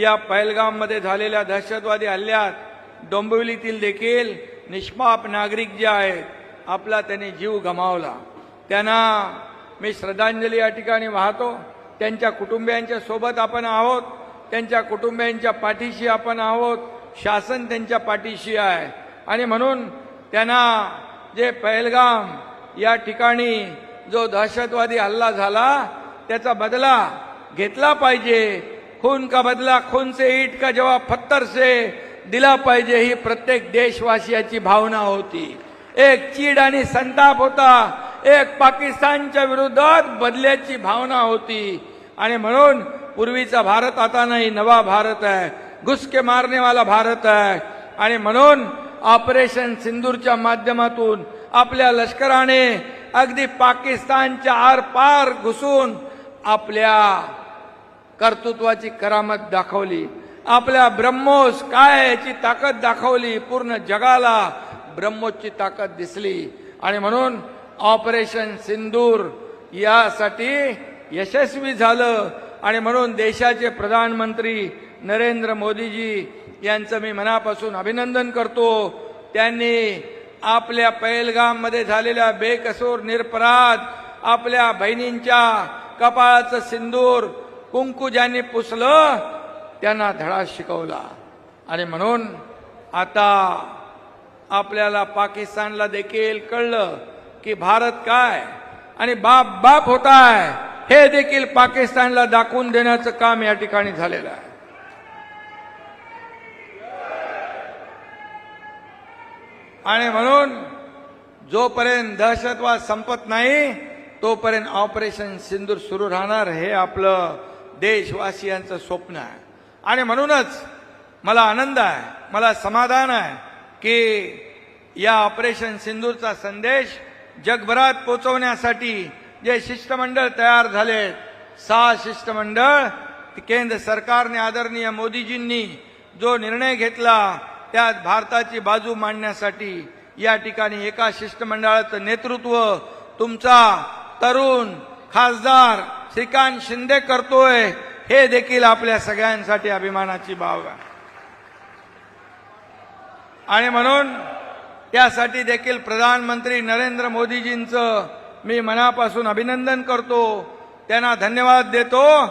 या पहलगाममध्ये झालेल्या दहशतवादी हल्ल्यात डोंबिवलीतील देखील निष्पाप नागरिक जे आहेत आपला त्यांनी जीव गमावला. त्यांना मी श्रद्धांजली या ठिकाणी वाहतो. त्यांच्या कुटुंबियांच्या सोबत आपण आहोत. त्यांच्या कुटुंबियांच्या पाठीशी आपण आहोत. शासन त्यांच्या पाठीशी आहे. आणि म्हणून त्यांना जे पहलगाम या ठिकाणी जो दहशतवादी हल्ला झाला त्याचा बदला घेतला पाहिजे. खून का बदला खून से ईट का जवाब पत्थर से दिला पाहिजे ही प्रत्येक देशवासियाची भावना होती. एक चीड आणि संताप होता एक पाकिस्तानच्या विरोधात बदल्याची भावना होती. आणि म्हणून पूर्वीचा भारत आता नाही नवा भारत आहे. घुसके मारने वाला भारत आहे. आणि म्हणून ऑपरेशन सिंदूरच्या माध्यमातून आपल्या लष्कराने अगदी पाकिस्तानच्या आरपार घुसून आपल्या कर्तृत्वाची करामत दाखवली. आपल्या ब्रह्मोस काय याची ताकद दाखवली. पूर्ण जगाला ब्रह्मोसची ताकद दिसली. आणि म्हणून ऑपरेशन सिंदूर यासाठी यशस्वी झालं. आणि म्हणून देशाचे प्रधानमंत्री नरेंद्र मोदीजी यांचं मी मनापासून अभिनंदन करतो. त्यांनी आपल्या पैलगाममध्ये झालेल्या बेकसूर निरपराध आपल्या बहिणींच्या कपाळाचं सिंदूर कुंकू ज्यांनी पुसलं त्यांना धडा शिकवला. आणि म्हणून आता आपल्याला पाकिस्तानला देखील कळलं की भारत काय आणि बाप बाप होताय हे देखील पाकिस्तानला दाखवून देण्याचं काम या ठिकाणी झालेलं आहे. आणि म्हणून जोपर्यंत दहशतवाद संपत नाही तोपर्यंत ऑपरेशन सिंदूर सुरू राहणार हे आपलं देशवासियांचं स्वप्न आहे. आणि म्हणूनच मला आनंद आहे मला समाधान आहे की या ऑपरेशन सिंदूरचा संदेश जगभरात पोचवण्यासाठी जे शिष्टमंडळ तयार झाले सहा शिष्टमंडळ केंद्र सरकारने आदरणीय मोदीजींनी जो निर्णय घेतला त्यात भारताची बाजू मांडण्यासाठी या ठिकाणी एका शिष्टमंडळाचं नेतृत्व तुमचा तरुण खासदार श्रीकांत शिंदे करतोय हे देखील आपल्या सगळ्यांसाठी अभिमानाची बाब आहे. आणि म्हणून त्यासाठी देखील प्रधानमंत्री नरेंद्र मोदीजींचं मी मनापासून अभिनंदन करतो. त्यांना धन्यवाद देतो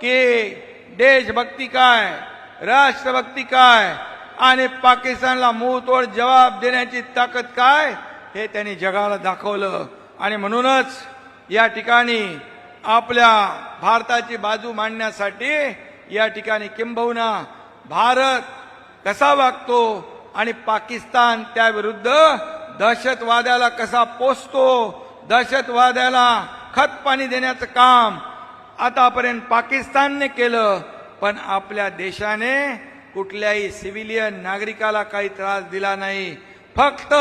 की देशभक्ती काय राष्ट्रभक्ती काय आणि पाकिस्तानला मूतोड जबाब देण्याची ताकद काय हे त्यांनी जगाला दाखवलं. आणि म्हणूनच या ठिकाणी आपल्या भारताची बाजू मांडण्यासाठी या ठिकाणी किंबहुना भारत कसा वागतो आणि पाकिस्तान त्याविरुद्ध दहशतवाद्याला कसा पोचतो दहशतवाद्याला खत पाणी देण्याचं काम आतापर्यंत पाकिस्तानने केलं पण आपल्या देशाने कुठल्याही सिव्हिलियन नागरिकाला काही त्रास दिला नाही. फक्त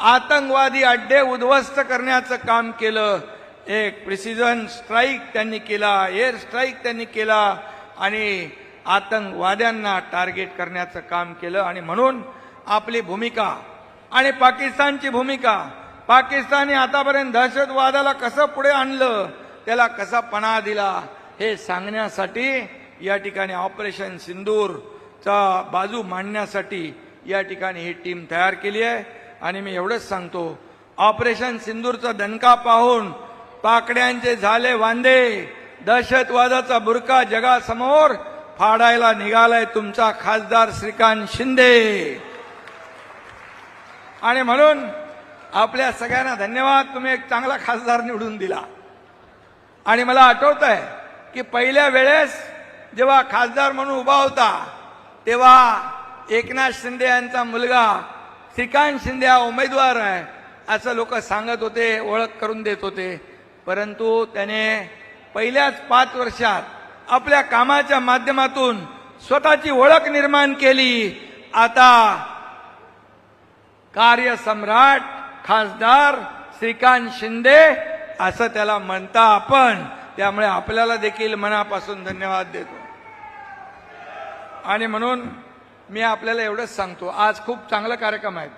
आतंकवादी अड्डे उद्ध्वस्त करण्याचं काम केलं. एक प्रिसिजन स्ट्राईक त्यांनी केला एअर स्ट्राईक त्यांनी केला आणि आतंकवाद्यांना टार्गेट करण्याचं काम केलं आणि म्हणून आपली भूमिका आणि पाकिस्तानची भूमिका. पाकिस्तानने आतापर्यंत दहशतवादाला कसं पुढे आणलं त्याला कसा पणा दिला हे सांगण्यासाठी या ठिकाणी ऑपरेशन सिंदूरचा बाजू मांडण्यासाठी या ठिकाणी ही टीम तयार केली आहे. आणि मी एवढंच सांगतो ऑपरेशन सिंदूरचा दणका पाहून पाकड्यांचे झाले वांदे. दहशतवादाचा बुरका जगासमोर फाडायला निघालाय तुमचा खासदार श्रीकांत शिंदे. आणि म्हणून आपल्या सगळ्यांना धन्यवाद तुम्ही एक चांगला खासदार निवडून दिला. आणि मला आठवत आहे की पहिल्या वेळेस जेव्हा खासदार म्हणून उभा होता तेव्हा एकनाथ शिंदे यांचा मुलगा श्रीकांत शिंदे हा उमेदवार आहे असं लोक सांगत होते ओळख करून देत होते. परंतु त्याने पहिल्याच पाच वर्षात आपल्या कामाच्या माध्यमातून स्वतःची ओळख निर्माण केली. आता कार्यसम्राट खासदार श्रीकांत शिंदे असं त्याला म्हणता आपण. त्यामुळे आपल्याला देखील मनापासून धन्यवाद देतो. आणि म्हणून मी आपल्याला एवढंच सांगतो. आज खूप चांगला कार्यक्रम आहेत.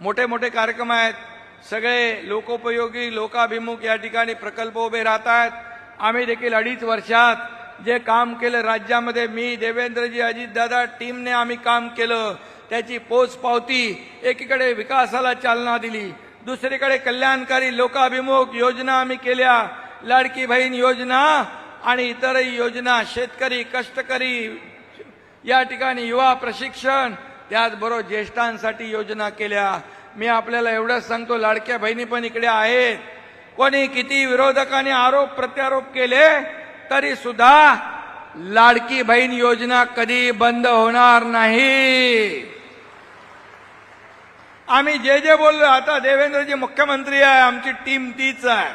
मोठे मोठे कार्यक्रम आहेत. सगळे लोकोपयोगी लोकाभिमुख या ठिकाणी प्रकल्प उभे राहत आहेत आम्ही देखील अडीच वर्षात जे काम केलं राज्यामध्ये मी देवेंद्रजी अजितदादा टीमने आम्ही काम केलं. त्याची पोच पावती एकीकडे विकासाला चालना दिली. दुसरीकडे कल्याणकारी लोकाभिमुख योजना आम्ही केल्या. लाडकी बहीण योजना आणि इतरही योजना शेतकरी कष्टकरी या ठिकाणी युवा प्रशिक्षण त्याचबरोबर ज्येष्ठांसाठी योजना केल्या. मी आपल्याला एवढंच सांगतो लाडक्या बहिणी पण इकडे आहेत. कोणी किती विरोधकांनी आरोप प्रत्यारोप केले तरी सुद्धा लाडकी बहीण योजना कधी बंद होणार नाही. आम्ही जे जे बोललो आता देवेंद्रजी मुख्यमंत्री आहे आमची टीम तीच आहे.